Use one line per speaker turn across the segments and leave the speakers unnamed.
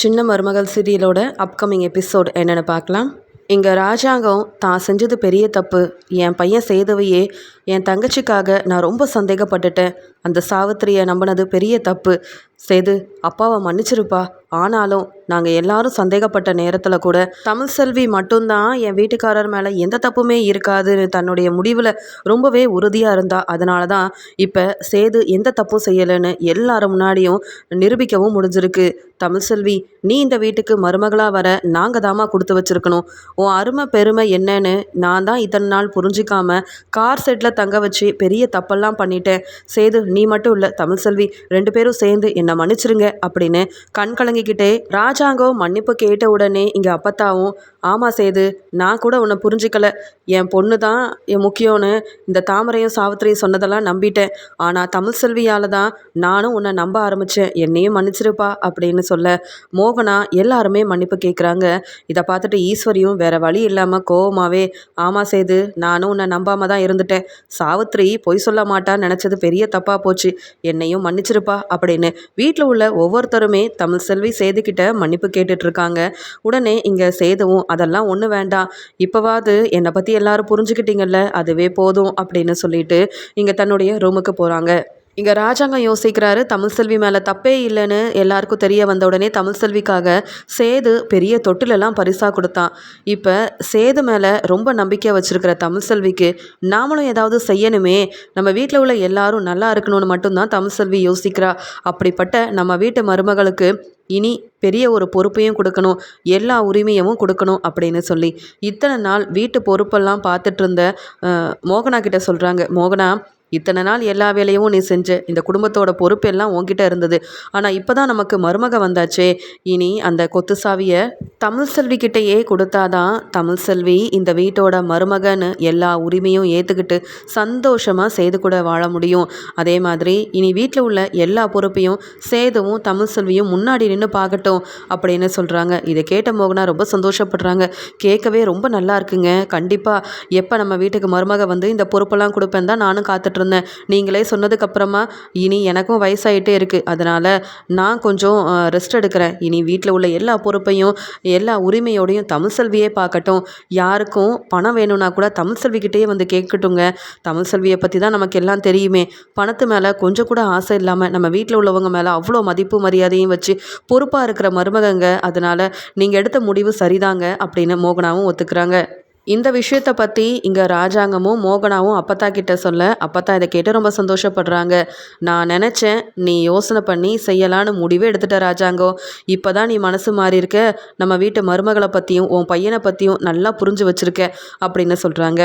சின்ன மருமகள் சீரியலோட upcoming episode என்னென்னு பார்க்கலாம். இங்கே ராஜாங்கம் தான் செஞ்சது பெரிய தப்பு. என் பையன் செய்தவையே என் தங்கச்சிக்காக நான் ரொம்ப சந்தேகப்பட்டுட்டேன். அந்த சாவித்திரியை நம்பினது பெரிய தப்பு. சேது அப்பாவை மன்னிச்சிருப்பா. ஆனாலும் நாங்கள் எல்லாரும் சந்தேகப்பட்ட நேரத்தில் கூட தமிழ் செல்வி மட்டும்தான் என் வீட்டுக்காரர் மேலே எந்த தப்புமே இருக்காதுன்னு தன்னுடைய முடிவில் ரொம்பவே உறுதியாக இருந்தா. அதனால தான் இப்போ சேது எந்த தப்பும் செய்யலைன்னு எல்லாரும் முன்னாடியும் நிரூபிக்கவும் முடிஞ்சிருக்கு. தமிழ் செல்வி நீ இந்த வீட்டுக்கு மருமகளாக வர நாங்கள் தாமா கொடுத்து வச்சிருக்கணும். உன் அருமை பெருமை என்னன்னு நான் தான் இத்தனை நாள் புரிஞ்சிக்காம கார் செட்டில் தங்க வச்சு பெரிய தப்பெல்லாம் பண்ணிட்டேன். சேது நீ மட்டும் இல்லை தமிழ் செல்வி ரெண்டு பேரும் சேர்ந்து என்னை மன்னிச்சிருங்க அப்படின்னு கண் கலங்கிக்கிட்டே ராஜாங்கம் மன்னிப்பு கேட்ட உடனே இங்கே அப்பத்தாவும் ஆமாம் சேது நான் கூட உன்னை புரிஞ்சிக்கல. என் பொண்ணு தான் என் முக்கியம்னு இந்த தாமரையும் சாவித்திரியும் சொன்னதெல்லாம் நம்பிட்டேன். ஆனால் தமிழ் செல்வியால் தான் நானும் உன்னை நம்ப ஆரம்பித்தேன் என்னையும் மன்னிச்சிருப்பா அப்படின்னு சொல்ல மோகனா எல்லாருமே மன்னிப்பு கேட்குறாங்க இதை பார்த்துட்டு ஈஸ்வரியும் வேற வழி இல்லாமல் கோவமாகவே ஆமாம் சேது நானும் உன்னை நம்பாம தான் இருந்துட்டேன். சாவித்திரி பொய் சொல்ல மாட்டான்னு நினச்சது பெரிய தப்பாக போச்சு. என்னையும் மன்னிச்சிருப்பா அப்படின்னு. வீட்டில் உள்ள ஒவ்வொருத்தருமே தமிழ் செல்வி சேதுக்கிட்ட மன்னிப்பு கேட்டுட்டு இருக்காங்க உடனே இங்கே சேதுவும் அதெல்லாம் ஒன்றும் வேண்டாம். இப்போவாது என்னை பற்றி எல்லாரும் புரிஞ்சுக்கிட்டீங்கல்ல. அதுவே போதும் அப்படின்னு சொல்லிட்டு இங்கே தன்னுடைய ரூமுக்கு போகிறாங்க இங்கே ராஜாங்கம் யோசிக்கிறாரு தமிழ் செல்வி மேலே தப்பே இல்லைன்னு எல்லாருக்கும் தெரிய வந்த உடனே தமிழ் செல்விக்காக சேது பெரிய தொட்டிலெல்லாம் பரிசாக கொடுத்தான். இப்போ சேது மேலே ரொம்ப நம்பிக்கை வச்சுருக்கிற தமிழ் செல்விக்கு நாமளும் ஏதாவது செய்யணுமே. நம்ம வீட்டில் உள்ள எல்லாரும் நல்லா இருக்கணும்னு மட்டும்தான் தமிழ் செல்வி யோசிக்கிறா. அப்படிப்பட்ட நம்ம வீட்டு மருமகளுக்கு இனி பெரிய ஒரு பொறுப்பையும் கொடுக்கணும் எல்லா உரிமையும் கொடுக்கணும் அப்படின்னு சொல்லி இத்தனை நாள் வீட்டு பொறுப்பெல்லாம் பார்த்துட்டு இருந்த மோகனா கிட்ட சொல்கிறாங்க மோகனா இத்தனை நாள் எல்லா வேலையும் நீ செஞ்ச. இந்த குடும்பத்தோட பொறுப்பு எல்லாம் உன்கிட்ட இருந்தது. ஆனால் இப்போ தான் நமக்கு மருமக வந்தாச்சே. இனி அந்த கொத்து சாவியை தமிழ் செல்வி கிட்டேயே கொடுத்தாதான் தமிழ் செல்வி இந்த வீட்டோட மருமகன்னு எல்லா உரிமையும் ஏற்றுக்கிட்டு சந்தோஷமாக சேது கூட வாழ முடியும். அதே மாதிரி இனி வீட்டில் உள்ள எல்லா பொறுப்பையும் சேதுவும் தமிழ் செல்வியும் முன்னாடி நின்று பார்க்கட்டும் அப்படின்னு சொல்கிறாங்க இதை கேட்ட மோகனா ரொம்ப சந்தோஷப்படுறாங்க. கேட்கவே ரொம்ப நல்லா இருக்குங்க. கண்டிப்பாக எப்போ நம்ம வீட்டுக்கு மருமக வந்து இந்த பொறுப்பெல்லாம் கொடுப்பேன் தான் நானும் காத்துட்டு இருந்தேன். நீங்களே சொன்னதுக்கப்புறமா இனி எனக்கும் வயசாகிட்டே இருக்குது அதனால் நான் கொஞ்சம் ரெஸ்ட் எடுக்கிறேன். இனி வீட்டில் உள்ள எல்லா பொறுப்பையும் எல்லா உரிமையோடையும் தமிழ் செல்வியே பார்க்கட்டும். யாருக்கும் பணம் வேணும்னா கூட தமிழ் செல்விக்கிட்டே வந்து கேட்கட்டுங்க. தமிழ் செல்வியை பற்றி தான் நமக்கு எல்லாம் தெரியுமே. பணத்து மேலே கொஞ்சம் கூட ஆசை இல்லாமல் நம்ம வீட்டில் உள்ளவங்க மேலே அவ்வளோ மதிப்பு மரியாதையும் வச்சு பொறுப்பாக இருக்கிற மருமகங்க. அதனால் நீங்கள் எடுத்த முடிவு சரிதாங்க அப்படின்னு மோகனாவும் ஒத்துக்கிறாங்க. இந்த விஷயத்தை பற்றி இங்கே ராஜாங்கமும் மோகனாவும் அப்பத்தா கிட்ட சொல்ல அப்பத்தா இதை கேட்டு ரொம்ப சந்தோஷப்படுறாங்க. நான் நினச்சேன் நீ யோசனை பண்ணி செய்யலான்னு முடிவே எடுத்துட்ட ராஜாங்கம் இப்போ தான் நீ மனசு மாறி இருக்க நம்ம வீட்டு மருமகளை பற்றியும் உன் பையனை பற்றியும் நல்லா புரிஞ்சு வச்சுருக்க அப்படின்னு சொல்கிறாங்க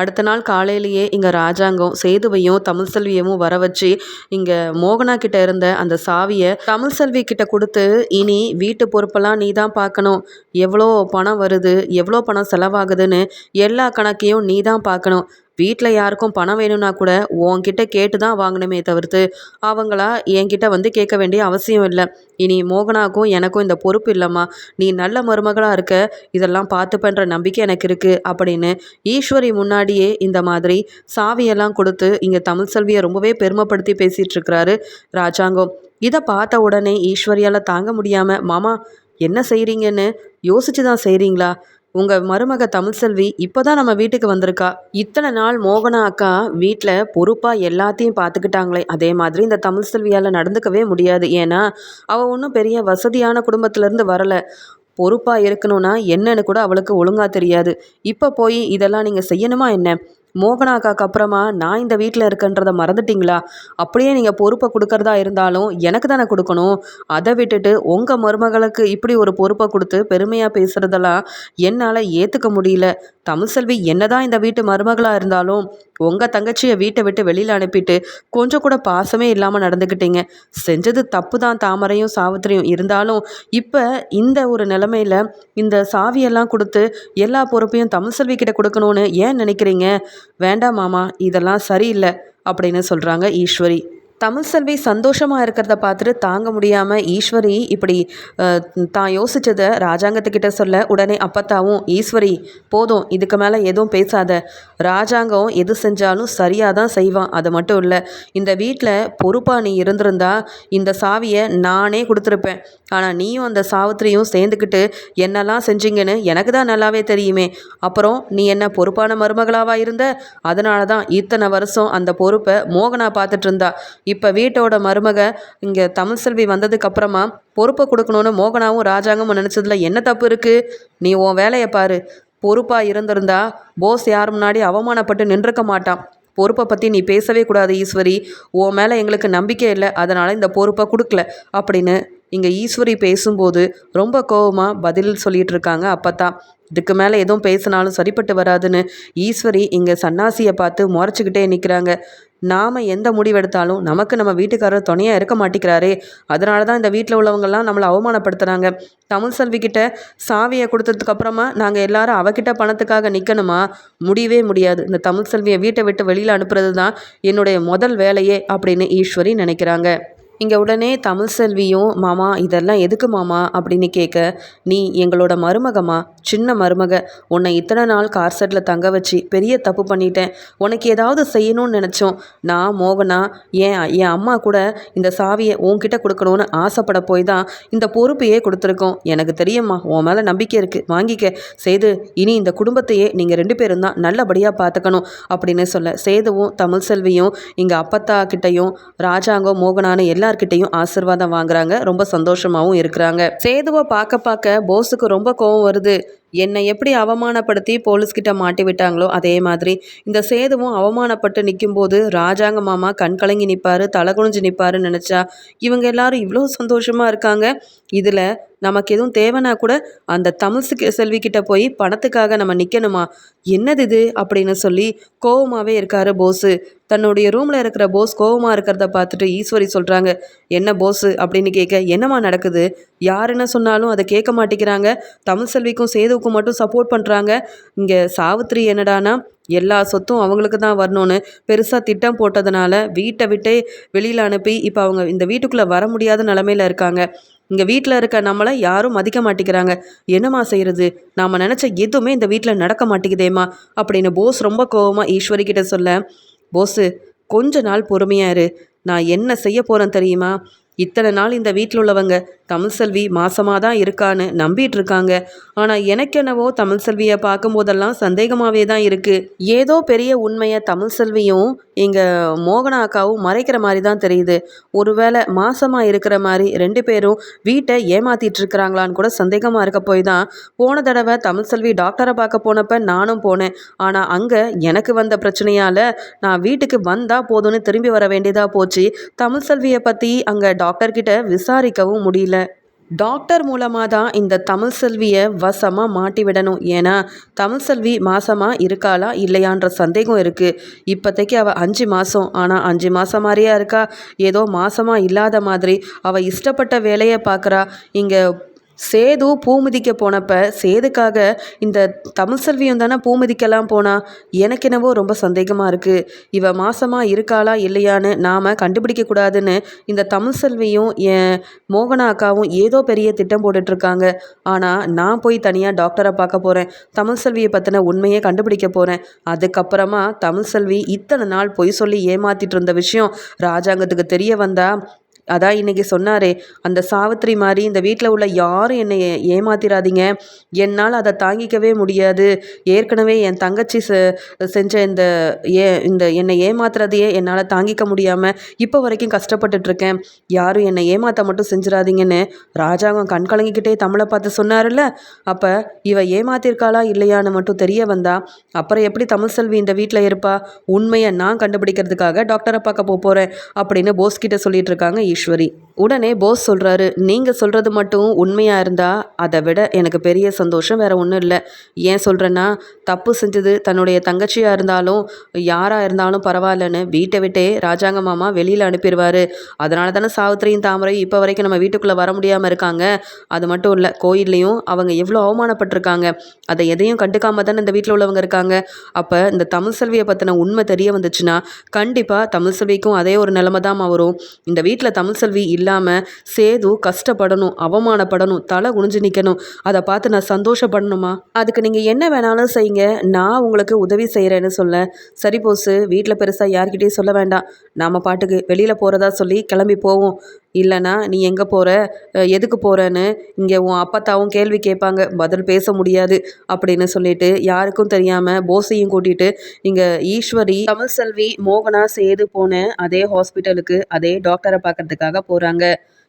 அடுத்த நாள் காலையிலேயே இங்கே ராஜாங்கம் சேதுவையும் தமிழ் செல்வியமும் வர வச்சு இங்கே மோகனா கிட்ட இருந்த அந்த சாவியை தமிழ் செல்வி கிட்ட கொடுத்து இனி வீட்டு பொறுப்பெல்லாம் நீ தான் பார்க்கணும். எவ்வளோ பணம் வருது எவ்வளோ பணம் செலவாகுதுன்னு எல்லா கணக்கையும் நீ தான் பார்க்கணும். வீட்டில் யாருக்கும் பணம் வேணும்னா கூட உன்கிட்ட கேட்டு தான் வாங்கினமே தவிர்த்து அவங்களா என்கிட்ட வந்து கேட்க வேண்டிய அவசியம் இல்லை. இனி மோகனாக்கும் எனக்கும் இந்த பொறுப்பு இல்லைம்மா. நீ நல்ல மருமகளாக இருக்க இதெல்லாம் பார்த்துப்பன்ற நம்பிக்கை எனக்கு இருக்குது அப்படின்னு ஈஸ்வரி முன்னாடியே இந்த மாதிரி சாவியெல்லாம் கொடுத்து இங்கே தமிழ் செல்வியை ரொம்பவே பெருமைப்படுத்தி பேசிகிட்டு இருக்கிறாரு ராஜாங்கம். இதை பார்த்த உடனே ஈஸ்வரியால் தாங்க முடியாமல் மாமா என்ன செய்கிறீங்கன்னு யோசிச்சு தான் செய்கிறீங்களா உங்கள் மருமக தமிழ்செல்வி இப்போ தான் நம்ம வீட்டுக்கு வந்திருக்கா. இத்தனை நாள் மோகனா அக்கா வீட்டில் பொறுப்பாக எல்லாத்தையும் பார்த்துக்கிட்டாங்களே அதே மாதிரி இந்த தமிழ்செல்வியால் நடந்துக்கவே முடியாது. ஏன்னா அவள் ஒன்றும் பெரிய வசதியான குடும்பத்திலேருந்து வரலை. பொறுப்பாக இருக்கணும்னா என்னன்னு கூட அவளுக்கு ஒழுங்காக தெரியாது. இப்போ போய் இதெல்லாம் நீங்கள் செய்யணுமா என்ன? மோகனாக்காக்கு அப்புறமா நான் இந்த வீட்டில் இருக்கன்றதை மறந்துட்டீங்களா? அப்படியே நீங்கள் பொறுப்பை கொடுக்கறதா இருந்தாலும் எனக்கு தானே கொடுக்கணும். அதை விட்டுட்டு உங்கள் மருமகளுக்கு இப்படி ஒரு பொறுப்பை கொடுத்து பெருமையாக பேசுகிறதெல்லாம் என்னால் ஏற்றுக்க முடியல. தமிழ்செல்வி என்னதான் இந்த வீட்டு மருமகளாக இருந்தாலும் உங்கள் தங்கச்சியை வீட்டை விட்டு வெளியில் அனுப்பிட்டு கொஞ்சம் கூட பாசமே இல்லாமல் நடந்துக்கிட்டீங்க செஞ்சது தப்பு தான் தாமரையும் சாவித்திரியும். இருந்தாலும் இப்போ இந்த ஒரு நிலமையில் இந்த சாவியெல்லாம் கொடுத்து எல்லா பொறுப்பையும் தமிழ்செல்வி கிட்ட கொடுக்கணும்னு ஏன் நினைக்கிறீங்க? வேண்டாம் மாமா இதெல்லாம் சரியில்லை அப்படின்னு சொல்கிறாங்க ஈஸ்வரி. தமிழ் செல்வி சந்தோஷமாக இருக்கிறத பார்த்துட்டு தாங்க முடியாமல் ஈஸ்வரி இப்படி தான் யோசித்ததை ராஜாங்கத்துக்கிட்ட சொல்ல உடனே அப்பத்தாவும் ஈஸ்வரி போதும் இதுக்கு மேலே எதுவும் பேசாத. ராஜாங்கம் எது செஞ்சாலும் சரியாக தான் செய்வான் அது மட்டும் இல்லை. இந்த வீட்டில் பொறுப்பாக நீ இருந்திருந்தா இந்த சாவியை நானே கொடுத்துருப்பேன். ஆனால் நீயும் அந்த சாவித்திரியும் சேர்ந்துக்கிட்டு என்னெல்லாம் செஞ்சீங்கன்னு எனக்கு தான் நல்லாவே தெரியுமே. அப்புறம் நீ என்ன பொறுப்பான மருமகளாவாக இருந்த? அதனால தான் இத்தனை வருஷம் அந்த பொறுப்பை மோகனா பார்த்துட்டு இருந்தா. இப்போ வீட்டோட மருமக இங்கே தமிழ் செல்வி வந்ததுக்கு அப்புறமா பொறுப்பை கொடுக்கணும்னு மோகனாவும் ராஜாங்கமும் நினச்சதுல என்ன தப்பு இருக்குது நீ உன் வேலையை பாரு. பொறுப்பாக இருந்திருந்தா போஸ் யார் முன்னாடி அவமானப்பட்டு நின்றுக்க மாட்டான். பொறுப்பை பற்றி நீ பேசவே கூடாது ஈஸ்வரி. உன் மேலே எங்களுக்கு நம்பிக்கை இல்லை. அதனால் இந்த பொறுப்பை கொடுக்கல. அப்படின்னு இங்கே ஈஸ்வரி பேசும்போது ரொம்ப கோவமாக பதில் சொல்லிட்டு இருக்காங்க அப்பத்தான் இதுக்கு மேலே எதுவும் பேசினாலும் சரிப்பட்டு வராதுன்னு ஈஸ்வரி இங்கே சன்னாசியை பார்த்து முறைச்சிக்கிட்டே நிற்கிறாங்க நாம் எந்த முடிவெடுத்தாலும் நமக்கு நம்ம வீட்டுக்காரர் துணையாக இருக்க மாட்டேங்கிறாரே. அதனால தான் இந்த வீட்டில் உள்ளவங்கெல்லாம் நம்மளை அவமானப்படுத்துகிறாங்க தமிழ் செல்விக்கிட்ட சாவியை கொடுத்ததுக்கப்புறமா நாங்கள் எல்லாரும் அவகிட்ட பணத்துக்காக நிற்கணுமா முடியவே முடியாது. இந்த தமிழ் செல்வியை வீட்டை விட்டு வெளியில் அனுப்புறது தான் என்னுடைய முதல் வேலையே அப்படின்னு ஈஸ்வரி நினைக்கிறாங்க. இங்கே உடனே தமிழ் செல்வியும் மாமா இதெல்லாம் எதுக்கு மாமா? அப்படின்னு கேட்க நீ எங்களோட மருமகமா சின்ன மருமக. உன்னை இத்தனை நாள் கார் செட்டில் தங்க வச்சு பெரிய தப்பு பண்ணிட்டேன். உனக்கு ஏதாவது செய்யணும்னு நினச்சோம். நான் மோகனா ஏன் என் அம்மா கூட இந்த சாவியை உன்கிட்ட கொடுக்கணும்னு ஆசைப்பட போய் தான் இந்த பொறுப்பையே கொடுத்துருக்கோம். எனக்கு தெரியும்மா உன் மேலே நம்பிக்கை இருக்குது வாங்கிக்க. சேது இனி இந்த குடும்பத்தையே நீங்கள் ரெண்டு பேரும் தான் நல்லபடியாக பார்த்துக்கணும் அப்படின்னு சொல்ல சேதுவும் தமிழ் செல்வியும் இங்கே அப்பத்தா கிட்டையும் ராஜாங்கம் மோகனான்னு எல்லார்கிட்டையும் ஆசீர்வாதம் வாங்குறாங்க. ரொம்ப சந்தோஷமாகவும் இருக்கிறாங்க. சேதுவை பார்க்க பார்க்க போஸுக்கு ரொம்ப கோவம் வருது. என்னை எப்படி அவமானப்படுத்தி போலீஸ்கிட்ட மாட்டி விட்டாங்களோ அதே மாதிரி இந்த சேதுவும் அவமானப்பட்டு நிற்கும்போது ராஜாங்க மாமா கண் கலங்கி நிற்பாரு தலை குனிஞ்சு நிற்பாருன்னு நினச்சா இவங்க எல்லாரும் இவ்வளோ சந்தோஷமாக இருக்காங்க. இதில் நமக்கு எதுவும் தேவைன்னா கூட அந்த தமிழ் செல்விக்கிட்ட போய் பணத்துக்காக நம்ம நிற்கணுமா என்னது இது? அப்படின்னு சொல்லி கோவமாகவே இருக்காரு போஸு தன்னுடைய ரூமில் இருக்கிற போஸ் கோவமாக இருக்கிறத பார்த்துட்டு ஈஸ்வரி சொல்கிறாங்க என்ன போஸு அப்படின்னு கேட்க என்னம்மா நடக்குது? யார் என்ன சொன்னாலும் அதை கேட்க மாட்டேங்கிறாங்க. தமிழ் செல்விக்கும் சேதுவுக்கும் மட்டும் சப்போர்ட் பண்ணுறாங்க இங்கே சாவித்ரி என்னடானா எல்லா சொத்தும் அவங்களுக்கு தான் வரணும்னு பெருசாக திட்டம் போட்டதுனால வீட்டை விட்டே வெளியில் அனுப்பி இப்போ அவங்க இந்த வீட்டுக்குள்ளே வர முடியாத நிலமையில இருக்காங்க. இங்கே வீட்டில் இருக்க நம்மளை யாரும் மதிக்க மாட்டேங்கிறாங்க. என்னம்மா செய்கிறது நாம் நினச்ச எதுவுமே இந்த வீட்டில் நடக்க மாட்டேங்குதேம்மா அப்படின்னு போஸ் ரொம்ப கோவமாக ஈஸ்வரி கிட்ட சொல்ல போஸு கொஞ்ச நாள் பொறுமையாக இரு. நான் என்ன செய்ய போகிறேன் தெரியுமா? இத்தனை நாள் இந்த வீட்டில் உள்ளவங்க தமிழ்செல்வி மாசமாக தான் இருக்கான்னு நம்பிட்டு இருக்காங்க. ஆனால் எனக்கென்னவோ தமிழ் செல்வியை பார்க்கும்போதெல்லாம் சந்தேகமாகவே தான் இருக்குது ஏதோ பெரிய உண்மையை தமிழ் செல்வியும் இங்கே மோகனா அக்காவும் மறைக்கிற மாதிரி தான் தெரியுது. ஒருவேளை மாசமாக இருக்கிற மாதிரி ரெண்டு பேரும் வீட்டை ஏமாத்திட்டு இருக்கிறாங்களான்னு கூட சந்தேகமாக இருக்க போய் தான் போன தடவை தமிழ் செல்வி டாக்டரை பார்க்க போனப்ப நானும் போனேன். ஆனால் அங்கே எனக்கு வந்த பிரச்சனையால் நான் வீட்டுக்கு வந்தால் போதும்னு திரும்பி வர வேண்டியதாக போச்சு. தமிழ் செல்வியை பற்றி அங்கே டாக்டர்கிட்ட விசாரிக்கவும் முடியல. டாக்டர் மூலமாக தான் இந்த தமிழ் செல்வியை வசமாக மாட்டி விடணும் ஏன்னா தமிழ் செல்வி மாசமாக இருக்காளா இல்லையான்ற சந்தேகம் இருக்குது இப்போதைக்கு அவள் அஞ்சு மாதம் ஆனால் அஞ்சு மாதம் மாதிரியா இருக்கா? ஏதோ மாசமாக இல்லாத மாதிரி. அவள் இஷ்டப்பட்ட வேலையை பார்க்குறா இங்கே சேது பூமதிக்க போனப்ப சேதுக்காக இந்த தமிழ் செல்வியும் தானே பூமதிக்கெல்லாம் போனா? எனக்கு என்னவோ ரொம்ப சந்தேகமாக இருக்குது இவ மாசமாக இருக்காளா இல்லையான்னு நாம் கண்டுபிடிக்க கூடாதுன்னு இந்த தமிழ் செல்வியும் என் மோகனா அக்காவும் ஏதோ பெரிய திட்டம் போட்டுட்ருக்காங்க. ஆனால் நான் போய் தனியாக டாக்டரை பார்க்க போகிறேன் தமிழ் செல்வியை பற்றின உண்மையை கண்டுபிடிக்க போகிறேன் அதுக்கப்புறமா தமிழ் செல்வி இத்தனை நாள் பொய் சொல்லி ஏமாத்திட்டு இருந்த விஷயம் ராஜாங்கத்துக்கு தெரிய வந்தா அதான் இன்னைக்கு சொன்னாரே அந்த சாவித்திரி மாதிரி இந்த வீட்டில் உள்ள யாரும் என்னை ஏ- ஏமாத்திராதீங்க. என்னால் அதை தாங்கிக்கவே முடியாது. ஏற்கனவே என் தங்கச்சி செ செஞ்ச இந்த ஏ இந்த என்னை ஏமாத்துறதையே என்னால் தாங்கிக்க முடியாமல் இப்போ வரைக்கும் கஷ்டப்பட்டுட்ருக்கேன் யாரும் என்னை ஏமாற்ற மட்டும் செஞ்சிடாதீங்கன்னு ராஜாங்கம் கண் கலங்கிக்கிட்டே தமிழை பார்த்து சொன்னார்ல அப்போ இவ ஏமாத்திருக்காளா இல்லையான்னு மட்டும் தெரிய வந்தா அப்புறம் எப்படி தமிழ் செல்வி இந்த வீட்டில் இருப்பா? உண்மையை நான் கண்டுபிடிக்கிறதுக்காக டாக்டரை பார்க்க போக போகிறேன் அப்படின்னு போஸ்கிட்ட சொல்லிட்டு இருக்காங்க. ஈஸ்வரி. உடனே போஸ் சொல்கிறாரு நீங்கள் சொல்கிறது மட்டும் உண்மையாக இருந்தால் அதை விட எனக்கு பெரிய சந்தோஷம் வேறு ஒன்றும் இல்லை. ஏன் சொல்கிறேன்னா தப்பு செஞ்சது தன்னுடைய தங்கச்சியாக இருந்தாலும் யாராக இருந்தாலும் பரவாயில்லன்னு வீட்டை விட்டே ராஜாங்க மாமா வெளியில் அனுப்பிடுவார். அதனால தானே சாவித்திரியும் தாமரை இப்போ வரைக்கும் நம்ம வீட்டுக்குள்ளே வர முடியாமல் இருக்காங்க. அது மட்டும் இல்லை கோயில்லையும் அவங்க எவ்வளோ அவமானப்பட்டிருக்காங்க. அதை எதையும் கண்டுக்காம தானே இந்த வீட்டில் உள்ளவங்க இருக்காங்க. அப்போ இந்த தமிழ் செல்வியை பற்றின உண்மை தெரிய வந்துச்சுன்னா கண்டிப்பாக தமிழ் செல்விக்கும் அதே ஒரு நிலைமை தான் வரும் இந்த வீட்டில் தமிழ் செல்வி இல்லாமல் சேது கஷ்டப்படணும் அவமானப்படணும் தலை குனிஞ்சு நிற்கணும் அதை பார்த்து நான் சந்தோஷப்படணுமா? அதுக்கு நீங்கள் என்ன வேணாலும் செய்யுங்க. நான் உங்களுக்கு உதவி செய்கிறேன்னு சொல்ல. சரி போஸு வீட்டில் பெருசாக யார்கிட்டையும் சொல்ல வேண்டாம். நாம் பாட்டுக்கு வெளியில் போகிறதா சொல்லி கிளம்பி போவோம். இல்லைனா நீ எங்கே போகிற எதுக்கு போகிறன்னு இங்கே உன் அப்பத்தாவும் கேள்வி கேட்பாங்க. பதில் பேச முடியாது அப்படின்னு சொல்லிட்டு யாருக்கும் தெரியாமல் போஸையும் கூட்டிகிட்டு இங்கே ஈஸ்வரி தமிழ்செல்வி மோகனா சேது போன அதே ஹாஸ்பிட்டலுக்கு அதே டாக்டரை பார்க்கறதுக்காக போகிறாங்க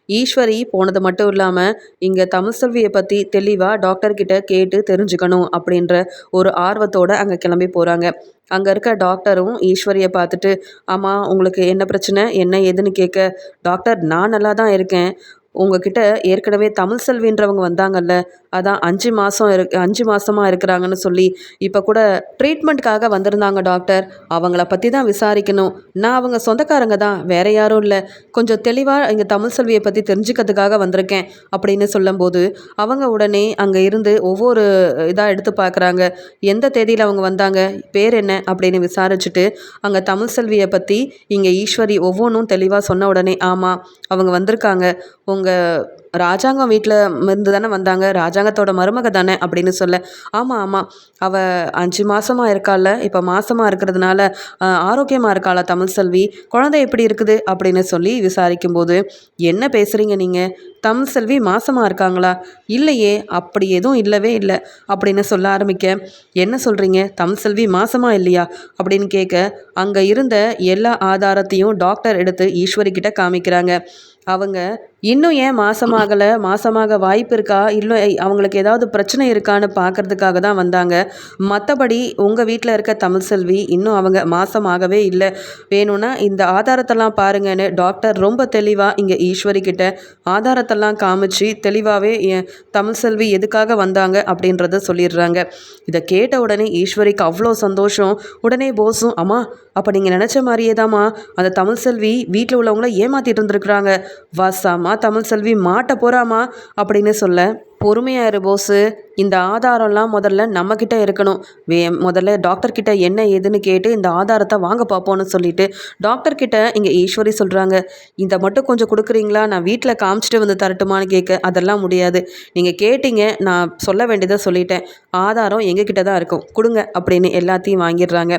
ஈஸ்வரி போனது மட்டும் இல்லாமல் இங்கே தமிழ்செல்வியை பற்றி தெளிவாக டாக்டர்கிட்ட கேட்டு தெரிஞ்சுக்கணும் அப்படின்ற ஒரு ஆர்வத்தோடு அங்கே கிளம்பி போகிறாங்க அங்கே இருக்க டாக்டரும் ஈஸ்வரியை பார்த்துட்டு ஆமாம் உங்களுக்கு என்ன பிரச்சனை? என்ன ஏதுன்னு கேட்க டாக்டர் நான் நல்லா தான் இருக்கேன். உங்ககிட்ட ஏற்கனவே தமிழ் செல்வின்றவங்க வந்தாங்கல்ல அதான் அஞ்சு மாதம் இரு அஞ்சு மாதமாக இருக்கிறாங்கன்னு சொல்லி இப்போ கூட ட்ரீட்மெண்ட்காக வந்திருந்தாங்க டாக்டர் அவங்கள பற்றி தான் விசாரிக்கணும். நான் அவங்க சொந்தக்காரங்க தான் வேற யாரும் இல்லை. கொஞ்சம் தெளிவாக இங்கே தமிழ் செல்வியை பற்றி தெரிஞ்சுக்கிறதுக்காக வந்திருக்கேன் அப்படின்னு சொல்லும்போது அவங்க உடனே அங்கே இருந்து ஒவ்வொரு இதாக எடுத்து பார்க்குறாங்க எந்த தேதியில் அவங்க வந்தாங்க பேர் என்ன அப்படின்னு விசாரிச்சுட்டு அங்கே தமிழ் செல்வியை பற்றி இங்கே ஈஸ்வரி ஒவ்வொன்றும் தெளிவாக சொன்ன உடனே ஆமாம் அவங்க வந்திருக்காங்க. அவங்க ராஜாங்கம் வீட்டில் இருந்து தானே வந்தாங்க. ராஜாங்கத்தோட மருமக தானே அப்படின்னு சொல்ல. ஆமாம் ஆமாம் அவள் அஞ்சு மாதமாக இருக்காள் இப்போ மாதமாக இருக்கிறதுனால ஆரோக்கியமாக இருக்காளா தமிழ் செல்வி? குழந்தை எப்படி இருக்குது? அப்படின்னு சொல்லி விசாரிக்கும்போது என்ன பேசுகிறீங்க நீங்கள் தமிழ் செல்வி மாசமாக இருக்காங்களா? இல்லையே அப்படி எதுவும் இல்லவே இல்லை. அப்படின்னு சொல்ல ஆரம்பிக்க என்ன சொல்கிறீங்க தமிழ் செல்வி மாசமாக இல்லையா? அப்படின்னு கேட்க அங்கே இருந்த எல்லா ஆதாரத்தையும் டாக்டர் எடுத்து ஈஸ்வரி கிட்ட காமிக்கிறாங்க. அவங்க இன்னும் ஏன் மாசமாகலை? மாசமாக வாய்ப்பு இருக்கா? இல்லை அவங்களுக்கு ஏதாவது பிரச்சனை இருக்கான்னு பார்க்கறதுக்காக தான் வந்தாங்க. மற்றபடி உங்கள் வீட்டில் இருக்க தமிழ் செல்வி இன்னும் அவங்க மாசமாகவே இல்லை. வேணும்னா இந்த ஆதாரத்தெல்லாம் பாருங்கன்னு டாக்டர் ரொம்ப தெளிவாக இங்கே ஈஸ்வரி கிட்ட ஆதாரத்தெல்லாம் காமிச்சு தெளிவாகவே தமிழ் செல்வி எதுக்காக வந்தாங்க அப்படின்றத சொல்லிடுறாங்க. இதை கேட்ட உடனே ஈஸ்வரிக்கு அவ்வளோ சந்தோஷம். உடனே போஸும் அம்மா அப்போ நீங்கள் நினச்ச மாதிரியே தாம்மா அந்த தமிழ் செல்வி வீட்டில் உள்ளவங்கள ஏமாற்றிட்டு இருந்திருக்கிறாங்க. வாசாமா தமிழ் செல்வி மாட்ட போகிறாமா அப்படின்னு சொல்ல பொறுமையாக இரு போஸு இந்த ஆதாரம்லாம் முதல்ல நம்மக்கிட்ட இருக்கணும். வே முதல்ல டாக்டர்கிட்ட என்ன ஏதுன்னு கேட்டு இந்த ஆதாரத்தை வாங்க பார்ப்போன்னு சொல்லிட்டு டாக்டர்கிட்ட இங்கே ஈஸ்வரி சொல்கிறாங்க இதை மட்டும் கொஞ்சம் கொடுக்குறீங்களா? நான் வீட்டில் காமிச்சிட்டு வந்து தரட்டுமான்னு கேட்க அதெல்லாம் முடியாது. நீங்கள் கேட்டீங்க நான் சொல்ல வேண்டியதை சொல்லிட்டேன். ஆதாரம் எங்ககிட்ட தான் இருக்கும். கொடுங்க அப்படின்னு எல்லாத்தையும் வாங்கிடுறாங்க.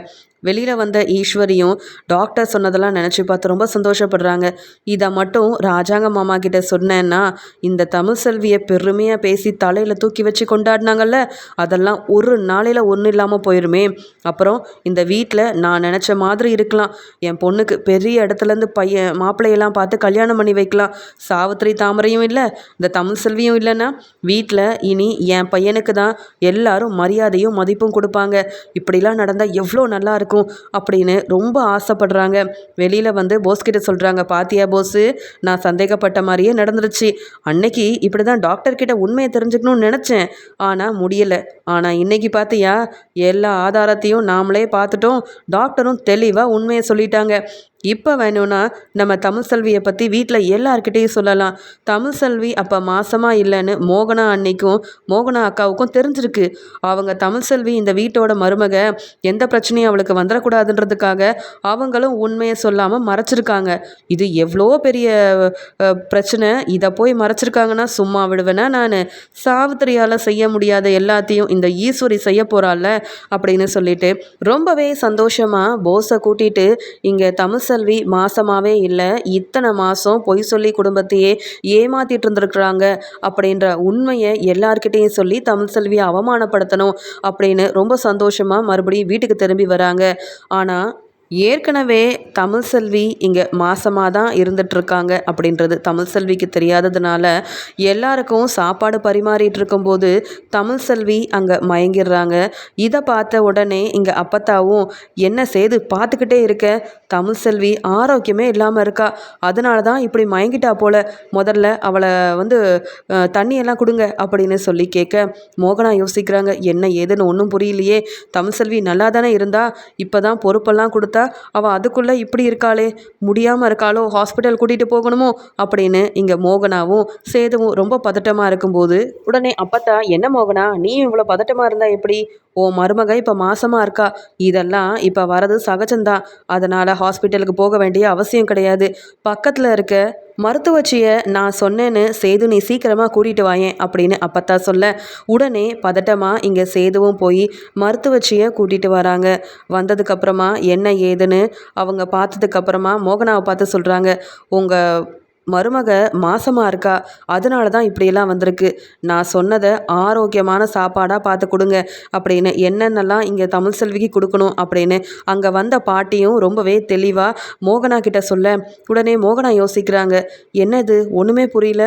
வெளியில் வந்த ஈஸ்வரியும் டாக்டர் சொன்னதெல்லாம் நினச்சி பார்த்து ரொம்ப சந்தோஷப்படுறாங்க. இதை மட்டும் ராஜாங்க மாமா கிட்ட சொன்னேன்னா இந்த தமிழ் செல்வியை பெருமையாக பேச பேசி தலையில் தூக்கி வச்சு கொண்டாடினாங்கல்ல? அதெல்லாம் ஒரு நாளையில் ஒன்றும் இல்லாமல் போயிருமே. அப்புறம் இந்த வீட்டில் நான் நினச்ச மாதிரி இருக்கலாம். என் பொண்ணுக்கு பெரிய இடத்துலேருந்து பையன் மாப்பிள்ளையெல்லாம் பார்த்து கல்யாணம் பண்ணி வைக்கலாம். சாவித்திரி தாமரையும் இல்லை இந்த தமிழ் செல்வியும் இல்லைன்னா வீட்டில் இனி என் பையனுக்கு தான் எல்லாரும் மரியாதையும் மதிப்பும் கொடுப்பாங்க. இப்படிலாம் நடந்தால் எவ்வளோ நல்லா இருக்கும் அப்படின்னு ரொம்ப ஆசைப்படுறாங்க. வெளியில் வந்து போஸ் கிட்ட சொல்கிறாங்க பாத்தியா போஸு நான் சந்தேகப்பட்ட மாதிரியே நடந்துருச்சு. அன்னைக்கு இப்படி தான் டாக்டர்கிட்ட உண்மையை தெரிஞ்சுக்கணும்னு நினச்சேன். ஆனால் முடியலை. ஆனால் இன்னைக்கு பார்த்தியா எல்லா ஆதாரத்தையும் நாமளே பார்த்துட்டோம். டாக்டரும் தெளிவாக உண்மையை சொல்லிட்டாங்க. இப்போ வேணும்னா நம்ம தமிழ் செல்வியை பற்றி வீட்டில் எல்லார்கிட்டேயும் சொல்லலாம். தமிழ் செல்வி அப்போ மாசமாக இல்லைன்னு மோகனா அன்னைக்கும் மோகனா அக்காவுக்கும் தெரிஞ்சிருக்கு. அவங்க தமிழ் செல்வி இந்த வீட்டோட மருமக எந்த பிரச்சனையும் அவளுக்கு வந்துடக்கூடாதுன்றதுக்காக அவங்களும் உண்மையை சொல்லாமல் மறைச்சிருக்காங்க. இது எவ்வளோ பெரிய பிரச்சனை. இதை போய் மறைச்சிருக்காங்கன்னா சும்மா விடுவேனா நான்? சாவித்திரியால் செய்ய முடியாத எல்லாத்தையும் இந்த ஈஸ்வரி செய்ய போகிறாள்ல அப்படின்னு சொல்லிட்டு ரொம்பவே சந்தோஷமாக போஸை கூட்டிகிட்டு இங்கே தமிழ் செல்வி மாசமாகவே இல்லை. இத்தனை மாதம் பொய் சொல்லி குடும்பத்தையே ஏமாத்திட்டு இருந்திருக்கிறாங்க அப்படின்ற உண்மையை எல்லார்கிட்டையும் சொல்லி தமிழ் செல்வியை அவமானப்படுத்தணும் அப்படின்னு ரொம்ப சந்தோஷமாக மறுபடியும் வீட்டுக்கு திரும்பி வராங்க. ஆனால் ஏற்கனவே தமிழ் செல்வி இங்கே மாசமாக தான் இருந்துகிட்ருக்காங்க அப்படின்றது தமிழ் செல்விக்கு தெரியாததுனால எல்லாருக்கும் சாப்பாடு பரிமாறிட்டு இருக்கும்போது தமிழ் செல்வி அங்கே மயங்கிடுறாங்க. இதை பார்த்த உடனே இங்கே அப்பத்தாவும் என்ன செய்து பார்த்துக்கிட்டே இருக்க? தமிழ் செல்வி ஆரோக்கியமே இல்லாமல் இருக்கா? அதனால தான் இப்படி மயங்கிட்டா போல. முதல்ல அவளை வந்து தண்ணியெல்லாம் கொடுங்க அப்படின்னு சொல்லி கேட்க மோகனா யோசிக்கிறாங்க. என்ன ஏதுன்னு ஒன்றும் புரியலையே. தமிழ் செல்வி நல்லா தானே இருந்தா? இப்போ தான் பொறுப்பெல்லாம் கொடுத்து அவள் அதுக்குள்ளே இப்படி இருக்காளே? முடியாமல் இருக்காளோ? ஹாஸ்பிட்டல் கூட்டிகிட்டு போகணுமோ? அப்படின்னு இங்கே மோகனாவும் சேதுவும் ரொம்ப பதட்டமாக இருக்கும்போது உடனே அப்பத்தா என்ன மோகனா? நீ இவ்வளோ பதட்டமாக இருந்தா எப்படி? ஓ மருமக இப்போ மாசமாக இருக்கா. இதெல்லாம் இப்போ வரது சகஜம்தான். அதனால் ஹாஸ்பிட்டலுக்கு போக வேண்டிய அவசியம் கிடையாது. பக்கத்தில் இருக்க மருத்துவச்சியை நான் சொன்னேன்னு சேது நீ சீக்கிரமாக கூட்டிகிட்டு வாயேன் அப்படின்னு அப்பத்தா சொல்ல உடனே பதட்டமாக இங்கே சேதுவும் போய் மருத்துவச்சியை கூட்டிகிட்டு வராங்க. வந்ததுக்கப்புறமா என்ன ஏதுன்னு? அவங்க பார்த்ததுக்கப்புறமா மோகனாவை பார்த்து சொல்கிறாங்க உங்கள் மருமக மாசமாக இருக்கா? அதனால தான் இப்படியெல்லாம் வந்திருக்கு. நான் சொன்னதை ஆரோக்கியமான சாப்பாடாக பார்த்து கொடுங்க. அப்படின்னு என்னென்னலாம் இங்கே தமிழ் செல்விக்கு கொடுக்கணும் அப்படின்னு அங்கே வந்த பாட்டியும் ரொம்பவே தெளிவாக மோகனா கிட்ட சொல்ல உடனே மோகனா யோசிக்கிறாங்க. என்னது? ஒன்றுமே புரியல.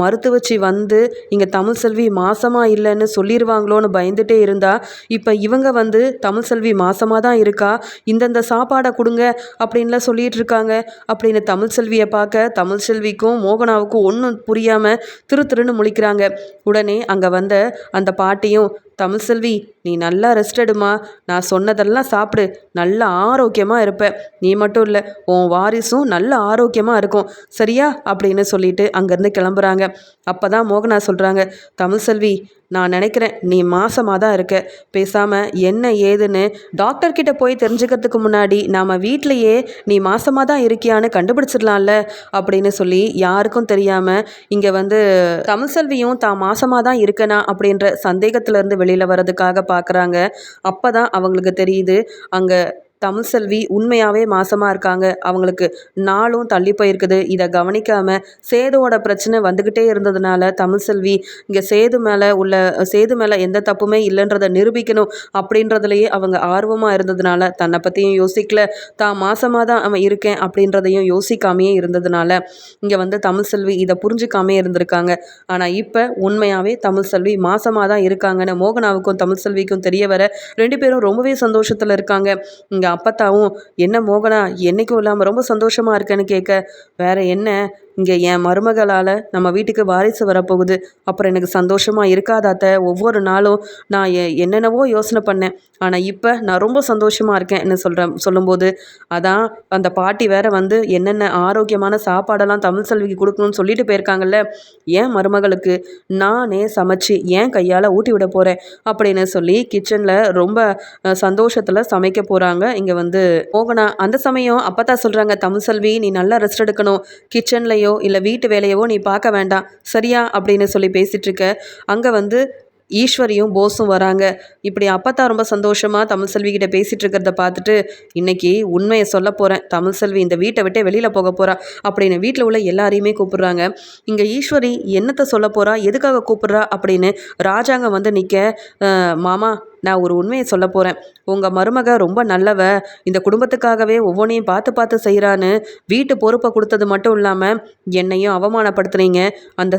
மருத்துவச்சி வந்து இங்கே தமிழ் செல்வி மாசமாக இல்லைன்னு சொல்லிடுவாங்களோன்னு பயந்துட்டே இருந்தா இப்போ இவங்க வந்து தமிழ் செல்வி மாசமாக தான் இருக்கா? இந்தந்த சாப்பாடை கொடுங்க அப்படின்லாம் சொல்லிட்டு இருக்காங்க. அப்படின்னு தமிழ் செல்வியை பார்க்க தமிழ் செல்வி செல்விக்கும் மோகனாவுக்கும் ஒன்றும் புரியாமல் திரு திருன்னு முழிக்கிறாங்க. உடனே அங்கே வந்த அந்த பாட்டியும் தமிழ் செல்வி நீ நல்லா ரெஸ்ட் எடுமா. நான் சொன்னதெல்லாம் சாப்பிடு. நல்லா ஆரோக்கியமாக இருப்ப. நீ மட்டும் இல்லை உன் வாரிசும் நல்ல ஆரோக்கியமாக இருக்கும். சரியா? அப்படின்னு சொல்லிட்டு அங்கேருந்து கிளம்புறாங்க. அப்போ தான் மோகனா சொல்கிறாங்க தமிழ் செல்வி நான் நினைக்கிறேன் நீ மாசமாக தான் இருக்க. பேசாமல் என்ன ஏதுன்னு டாக்டர்கிட்ட போய் தெரிஞ்சுக்கிறதுக்கு முன்னாடி நாம் வீட்டிலையே நீ மாசமாக தான் இருக்கியான்னு கண்டுபிடிச்சிடலாம்ல அப்படின்னு சொல்லி யாருக்கும் தெரியாமல் இங்கே வந்து தமிழ் செல்வியும் தான் மாசமாக தான் இருக்கனா? அப்படின்ற சந்தேகத்திலேருந்து வெளியில் வர்றதுக்காக பார்க்குறாங்க அப்போ தான் அவங்களுக்கு தெரியுது. அங்கே தமிழ் செல்வி உண்மையாகவே மாசமாக இருக்காங்க. அவங்களுக்கு நாளும் தள்ளி போயிருக்குது. இதை கவனிக்காமல் சேதுவோட பிரச்சனை வந்துக்கிட்டே இருந்ததுனால தமிழ் செல்வி இங்கே சேது மேலே உள்ள சேது மேலே எந்த தப்புமே இல்லைன்றதை நிரூபிக்கணும் அப்படின்றதுலையே அவங்க ஆர்வமாக இருந்ததுனால தன்னை பற்றியும் யோசிக்கல. தான் மாசமாக தான் அவன் இருக்கேன் அப்படின்றதையும் யோசிக்காமையே இருந்ததுனால இங்கே வந்து தமிழ் செல்வி இதை புரிஞ்சுக்காமே இருந்திருக்காங்க. ஆனால் இப்போ உண்மையாகவே தமிழ் செல்வி மாசமாக தான் இருக்காங்கன்னு மோகனாவுக்கும் தமிழ் செல்விக்கும் தெரிய வர ரெண்டு பேரும் ரொம்பவே சந்தோஷத்தில் இருக்காங்க. இங்கே அப்பத்தாவும் என்ன மோகனா என்னைக்கும் இல்லாமல் ரொம்ப சந்தோஷமாக இருக்கேன்னு கேட்க வேற என்ன? இங்கே என் மருமகளால் நம்ம வீட்டுக்கு வாரிசு வரப்போகுது. அப்புறம் எனக்கு சந்தோஷமாக இருக்காதாத்த ஒவ்வொரு நாளும் நான் எ- என்னென்னவோ யோசனை பண்ணேன். ஆனால் இப்போ நான் ரொம்ப சந்தோஷமாக இருக்கேன்னு சொல்கிறேன் சொல்லும்போது. அதான் அந்த பாட்டி வேற வந்து என்னென்ன ஆரோக்கியமான சாப்பாடெல்லாம் தமிழ் செல்விக்கு கொடுக்கணும்னு சொல்லிட்டு போயிருக்காங்கல்ல. என் மருமகளுக்கு நானே சமைச்சு என் கையால் ஊட்டி விட போகிறேன் அப்படின்னு சொல்லி கிச்சனில் ரொம்ப சந்தோஷத்தில் சமைக்க போகிறாங்க இங்கே வந்து மோகனா அந்த சமயம் அப்போ தான் சொல்கிறாங்க தமிழ் செல்வி நீ நல்லா ரெஸ்ட் எடுக்கணும். கிச்சனில் வேலையோ இல்லை வீட்டு வேலையவோ நீ பார்க்க வேண்டாம். சரியா? அப்படின்னு சொல்லி பேசிகிட்ருக்க அங்கே வந்து ஈஸ்வரியும் போஸும் வராங்க. இப்படி அப்பத்தா ரொம்ப சந்தோஷமாக தமிழ் செல்வி கிட்ட பேசிகிட்டு இருக்கிறத பார்த்துட்டு இன்னைக்கு உண்மையை சொல்ல போகிறேன் தமிழ் செல்வி இந்த வீட்டை விட்டே வெளியில் போக போகிறா அப்படின்னு வீட்டில் உள்ள எல்லாரையுமே கூப்பிடுறாங்க. இங்கே ஈஸ்வரி என்னத்தை சொல்ல போகிறா எதுக்காக கூப்பிட்றா? அப்படின்னு ராஜாங்க வந்து நிற்க மாமா நான் ஒரு உண்மையை சொல்ல போகிறேன் உங்கள் மருமக ரொம்ப நல்லவ. இந்த குடும்பத்துக்காகவே ஒவ்வொன்றையும் பார்த்து பார்த்து செய்கிறான்னு வீட்டு பொறுப்பை கொடுத்தது மட்டும் இல்லாமல் என்னையும் அவமானப்படுத்துனீங்க. அந்த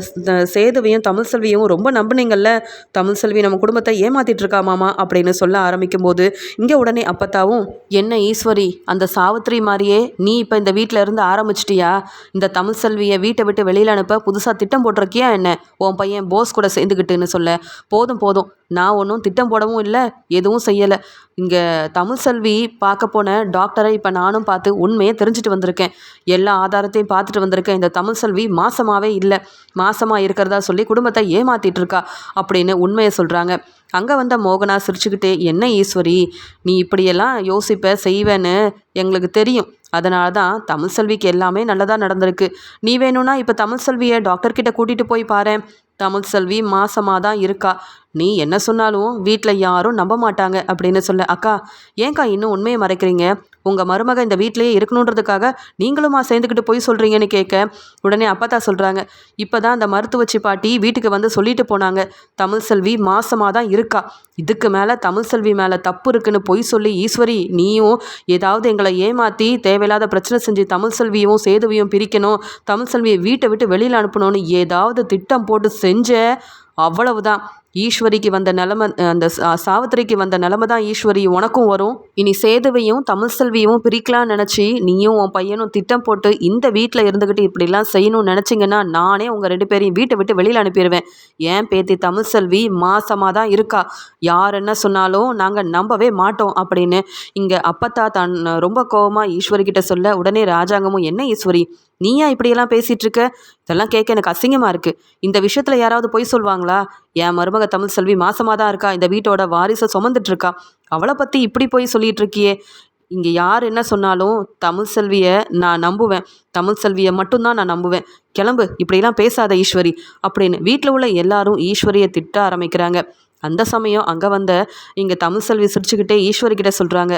சேதுவையும் தமிழ் செல்வியும் ரொம்ப நம்புனீங்கல்ல. தமிழ் செல்வி நம்ம குடும்பத்தை ஏமாத்திட்டு இருக்கா மாமா? அப்படின்னு சொல்ல ஆரம்பிக்கும் போது இங்கே உடனே அப்பத்தாவும் என்ன ஈஸ்வரி அந்த சாவித்திரி மாதிரியே நீ இப்போ இந்த வீட்டில் இருந்து ஆரம்பிச்சிட்டியா? இந்த தமிழ் செல்வியை வீட்டை விட்டு வெளியில் அனுப்ப புதுசாக திட்டம் போட்டிருக்கியா என்ன? உன் பையன் போஸ் கூட சேர்ந்துக்கிட்டுன்னு சொல்ல. போதும் போதும். நான் ஒன்றும் திட்டம் போடவும் இல்லை எதுவும் செய்யலை. இங்கே தமிழ் செல்வி பார்க்க போன டாக்டரை இப்போ நானும் பார்த்து உண்மையை தெரிஞ்சுட்டு வந்திருக்கேன். எல்லா ஆதாரத்தையும் பார்த்துட்டு வந்திருக்கேன். இந்த தமிழ் செல்வி மாசமாகவே இல்லை. மாசமாக இருக்கிறதா சொல்லி குடும்பத்தை ஏமாத்திட்டு இருக்கா அப்படின்னு உண்மையை சொல்கிறாங்க அங்கே வந்த மோகனா சிரிச்சுக்கிட்டே என்ன ஈஸ்வரி நீ இப்படியெல்லாம் யோசிப்ப செய்வேன்னு எங்களுக்கு தெரியும். அதனால தான் தமிழ் செல்விக்கு எல்லாமே நல்லதாக நடந்திருக்கு. நீ வேணும்னா இப்போ தமிழ் செல்வியை டாக்டர்கிட்ட கூட்டிகிட்டு போய் பாரு தமிழ் செல்வி மாசமாக தான் இருக்கா. நீ என்ன சொன்னாலும் வீட்டில் யாரும் நம்ப மாட்டாங்க அப்படின்னு சொல்ல அக்கா ஏங்க்கா இன்னும் உண்மையை மறைக்கிறீங்க? உங்கள் மருமக இந்த வீட்டிலேயே இருக்கணுன்றதுக்காக நீங்களுமா சேர்ந்துக்கிட்டு போய் சொல்கிறீங்கன்னு கேட்க உடனே அப்பத்தா சொல்கிறாங்க இப்போ தான் அந்த மருத்துவச்சி பாட்டி வீட்டுக்கு வந்து சொல்லிட்டு போனாங்க. தமிழ் செல்வி மாசமாக தான் இருக்கா. இதுக்கு மேலே தமிழ் செல்வி மேலே தப்பு இருக்குன்னு பொய் சொல்லி ஈஸ்வரி நீயும் ஏதாவது எங்களை ஏமாற்றி தேவையில்லாத பிரச்சனை செஞ்சு தமிழ் செல்வியும் சேதுவையும் பிரிக்கணும் தமிழ் செல்வியை வீட்டை விட்டு வெளியில் அனுப்பணும்னு ஏதாவது திட்டம் போட்டு செஞ்ச அவ்வளவுதான். ஈஸ்வரிக்கு வந்த நிலமை அந்த சா- சாவித்திரிக்கு வந்த நிலமை தான் ஈஸ்வரி உனக்கும் வரும். இனி சேதுவையும் தமிழ் செல்வியும் பிரிக்கலாம்னு நினச்சி நீயும் உன் பையனும் திட்டம் போட்டு இந்த வீட்டில் இருந்துக்கிட்டு இப்படிலாம் செய்யணும்னு நினச்சிங்கன்னா நானே உங்கள் ரெண்டு பேரையும் வீட்டை விட்டு வெளியில் அனுப்பிடுவேன் ஏன் பேத்தி தமிழ் செல்வி மாசமாக தான் இருக்கா. யார் என்ன சொன்னாலும் நாங்கள் நம்பவே மாட்டோம் அப்படின்னு இங்கே அப்பத்தா தன் ரொம்ப கோவமாக ஈஸ்வரி கிட்ட சொல்ல உடனே ராஜாங்கமும் என்ன ஈஸ்வரி? நீயா இப்படியெல்லாம் பேசிகிட்டு இருக்க இதெல்லாம் கேட்க எனக்கு அசிங்கமாக இருக்குது இந்த விஷயத்தில் யாராவது பொய் சொல்லுவாங்களா என் மருமக தமிழ் செல்வி மாசமாக தான் இருக்கா? இந்த வீட்டோட வாரிசை சுமந்துட்டு இருக்கா அவளை பற்றி இப்படி போய் சொல்லிட்டு இருக்கியே இங்கே யார் என்ன சொன்னாலும் தமிழ் செல்வியை நான் நம்புவேன். தமிழ் செல்வியை மட்டும்தான் நான் நம்புவேன். கிளம்பு இப்படிலாம் பேசாத ஈஸ்வரி அப்படின்னு வீட்டில் உள்ள எல்லாரும் ஈஸ்வரியை திட்ட ஆரம்பிக்கிறாங்க. அந்த சமயம் அங்கே வந்த இங்கே தமிழ் செல்வி சிரிச்சுக்கிட்டே ஈஸ்வரி கிட்ட சொல்கிறாங்க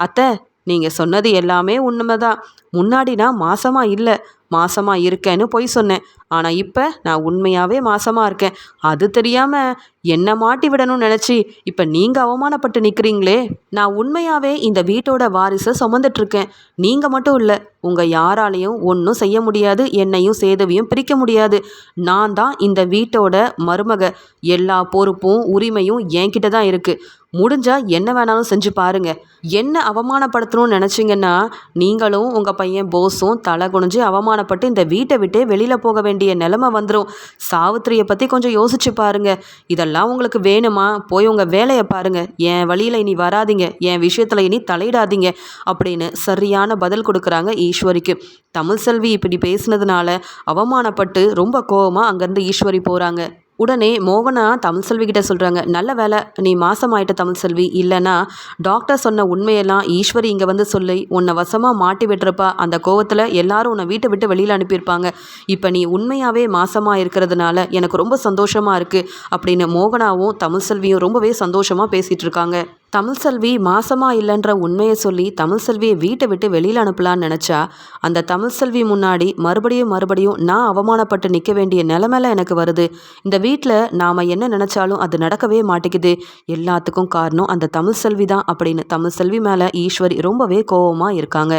அத்தை நீங்கள் சொன்னது எல்லாமே உண்மைதான். முன்னாடி நான் மாசமா இல்லை. மாசமா இருக்கேன்னு பொய் சொன்னேன். ஆனால் இப்போ நான் உண்மையாகவே மாசமா இருக்கேன். அது தெரியாமல் என்னை மாட்டி விடணும்னு நினச்சி இப்போ நீங்கள் அவமானப்பட்டு நிற்கிறீங்களே நான் உண்மையாகவே இந்த வீட்டோட வாரிசை சுமந்துட்டுருக்கேன் நீங்கள் மட்டும் இல்லை உங்கள் யாராலையும் ஒன்றும் செய்ய முடியாது. என்னையும் சேதவியும் பிரிக்க முடியாது. நான் தான் இந்த வீட்டோட மருமக. எல்லா பொறுப்பும் உரிமையும் என்கிட்ட தான் இருக்குது முடிஞ்சா என்ன வேணாலும் செஞ்சு பாருங்க. என்ன அவமானப்படுத்தணும்னு நினச்சிங்கன்னா நீங்களும் உங்கள் பையன் போஸும் தலை குனிஞ்சு அவமானப்பட்டு இந்த வீட்டை விட்டே வெளியில் போக வேண்டிய நிலமை வந்துடும் சாவித்திரியை பற்றி கொஞ்சம் யோசிச்சு பாருங்க. இதெல்லாம் உங்களுக்கு வேணுமா? போய் உங்கள் வேலையை பாருங்க. என் வழியில் இனி வராதீங்க. என் விஷயத்தில் இனி தலையிடாதீங்க. அப்படின்னு சரியான பதில் கொடுக்குறாங்க ஈஸ்வரிக்கு. தமிழ் செல்வி இப்படி பேசினதுனால அவமானப்பட்டு ரொம்ப கோவமாக அங்கேருந்து ஈஸ்வரி போகிறாங்க உடனே மோகனா தமிழ் செல்வி கிட்ட சொல்கிறாங்க நல்ல வேலை நீ மாசமாயிட்ட தமிழ் செல்வி இல்லைன்னா டாக்டர் சொன்ன உண்மையெல்லாம் ஈஸ்வரி இங்கே வந்து சொல்லி உன்னை வசமாக மாட்டி விட்டுருப்பா அந்த கோவத்தில் எல்லாரும் உன்னை வீட்டை விட்டு வெளியில் அனுப்பியிருப்பாங்க. இப்போ நீ உண்மையாகவே மாசமாக இருக்கிறதுனால எனக்கு ரொம்ப சந்தோஷமாக இருக்குது அப்படின்னு மோகனாவும் தமிழ் செல்வியும் ரொம்பவே சந்தோஷமாக பேசிகிட்டு இருக்காங்க. தமிழ் செல்வி மாசமா இல்லைன்ற உண்மையை சொல்லி தமிழ் செல்வியை வீட்டை விட்டு வெளியில் அனுப்பலான்னு நினச்சா அந்த தமிழ் செல்வி முன்னாடி மறுபடியும் மறுபடியும் நான் அவமானப்பட்டு நிற்க வேண்டிய நிலமையில எனக்கு வருது. இந்த வீட்டில் நாம் என்ன நினச்சாலும் அது நடக்கவே மாட்டேங்குது. எல்லாத்துக்கும் காரணம் அந்த தமிழ் செல்வி தான் அப்படின்னு தமிழ் செல்வி மேலே ஈஸ்வரி ரொம்பவே கோவமாக இருக்காங்க.